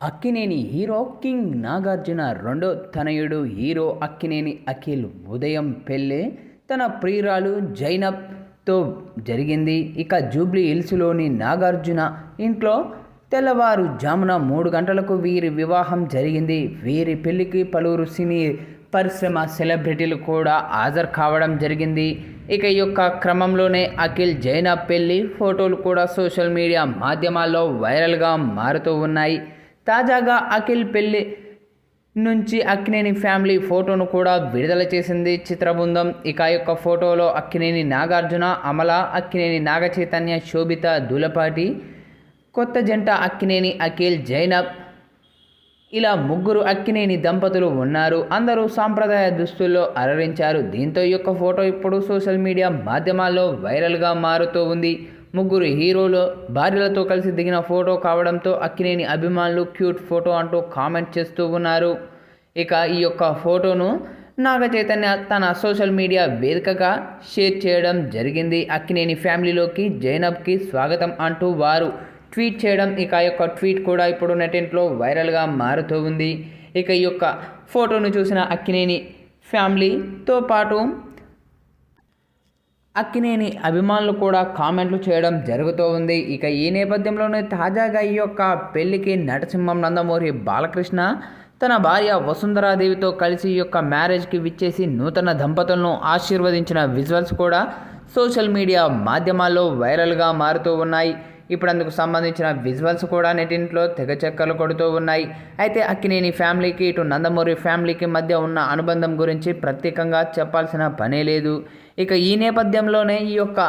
Akkineni hero king Nagarjuna రెండో తనయుడు hero Akkineni Akhil ఉదయం పెళ్ళి తన ప్రియురాలు జైనబ్తో జరిగింది. ఇక జూబ్లీ హిల్స్లోని నాగార్జున ఇంట్లో తెల్లవారు జామున మూడు గంటలకు వీరి వివాహం జరిగింది. వీరి పెళ్ళికి పలువురు సినీ పరిశ్రమ సెలబ్రిటీలు కూడా హాజరు కావడం జరిగింది. ఇక ఈ యొక్క క్రమంలోనే అఖిల్ జైనబ్ పెళ్ళి ఫోటోలు కూడా సోషల్ మీడియా మాధ్యమాల్లో వైరల్గా మారుతూ ఉన్నాయి. తాజాగా అఖిల్ పెళ్ళి నుంచి అక్కినేని ఫ్యామిలీ ఫోటోను కూడా విడుదల చేసింది చిత్రబృందం. ఇక యొక్క ఫోటోలో అక్కినేని నాగార్జున అమల అక్కినేని నాగచైతన్య శోభిత దులపాటి కొత్త జంట అక్కినేని అఖిల్ జైనబ్. ఇలా ముగ్గురు అక్కినేని దంపతులు ఉన్నారు. అందరూ సాంప్రదాయ దుస్తుల్లో అలరించారు. దీంతో ఈ యొక్క ఫోటో ఇప్పుడు సోషల్ మీడియా మాధ్యమాల్లో వైరల్గా మారుతూ ఉంది. ముగ్గురు హీరోలు భార్యలతో కలిసి దిగిన ఫోటో కావడంతో అక్కినేని అభిమానులు క్యూట్ ఫోటో అంటూ కామెంట్ చేస్తూ ఉన్నారు. ఇక ఈ యొక్క ఫోటోను నాగ చైతన్య తన సోషల్ మీడియా వేదికగా షేర్ చేయడం జరిగింది. అక్కినేని ఫ్యామిలీలోకి జైనబ్కి స్వాగతం అంటూ వారు ట్వీట్ చేయడం ఇక యొక్క ట్వీట్ కూడా ఇప్పుడు నెటింట్లో వైరల్గా మారుతూ ఉంది. ఇక ఈ యొక్క ఫోటోను చూసిన అక్కినేని ఫ్యామిలీతో పాటు అక్కినేని అభిమానులు కూడా కామెంట్లు చేయడం జరుగుతూ ఉంది. ఇక ఈ నేపథ్యంలోనే తాజాగా ఈ యొక్క పెళ్ళికి నటసింహం నందమూరి బాలకృష్ణ తన భార్య వసుంధరాదేవితో కలిసి ఈ యొక్క మ్యారేజ్కి విచ్చేసి నూతన దంపతులను ఆశీర్వదించిన విజువల్స్ కూడా సోషల్ మీడియా మాధ్యమాల్లో వైరల్గా మారుతూ ఉన్నాయి. ఇప్పుడు అందుకు సంబంధించిన విజువల్స్ కూడా నెటింట్లో తెగ చెక్కలు కొడుతూ ఉన్నాయి. అయితే అక్కినేని ఫ్యామిలీకి ఇటు నందమూరి ఫ్యామిలీకి మధ్య ఉన్న అనుబంధం గురించి ప్రత్యేకంగా చెప్పాల్సిన పనే లేదు. ఇక ఈ నేపథ్యంలోనే ఈ యొక్క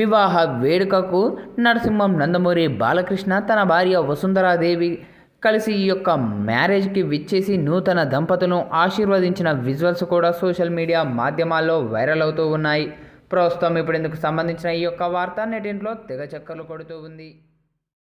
వివాహ వేడుకకు నరసింహం నందమూరి బాలకృష్ణ తన భార్య వసుంధరాదేవి కలిసి ఈ యొక్క మ్యారేజ్కి విచ్చేసి నూతన దంపతులను ఆశీర్వదించిన విజువల్స్ కూడా సోషల్ మీడియా మాధ్యమాల్లో వైరల్ అవుతూ ఉన్నాయి. ప్రస్తుతం ఇప్పుడు ఇందుకు సంబంధించిన ఈ యొక్క వార్త నెటింట్లో తెగ చక్కర్లు కొడుతూ ఉంది.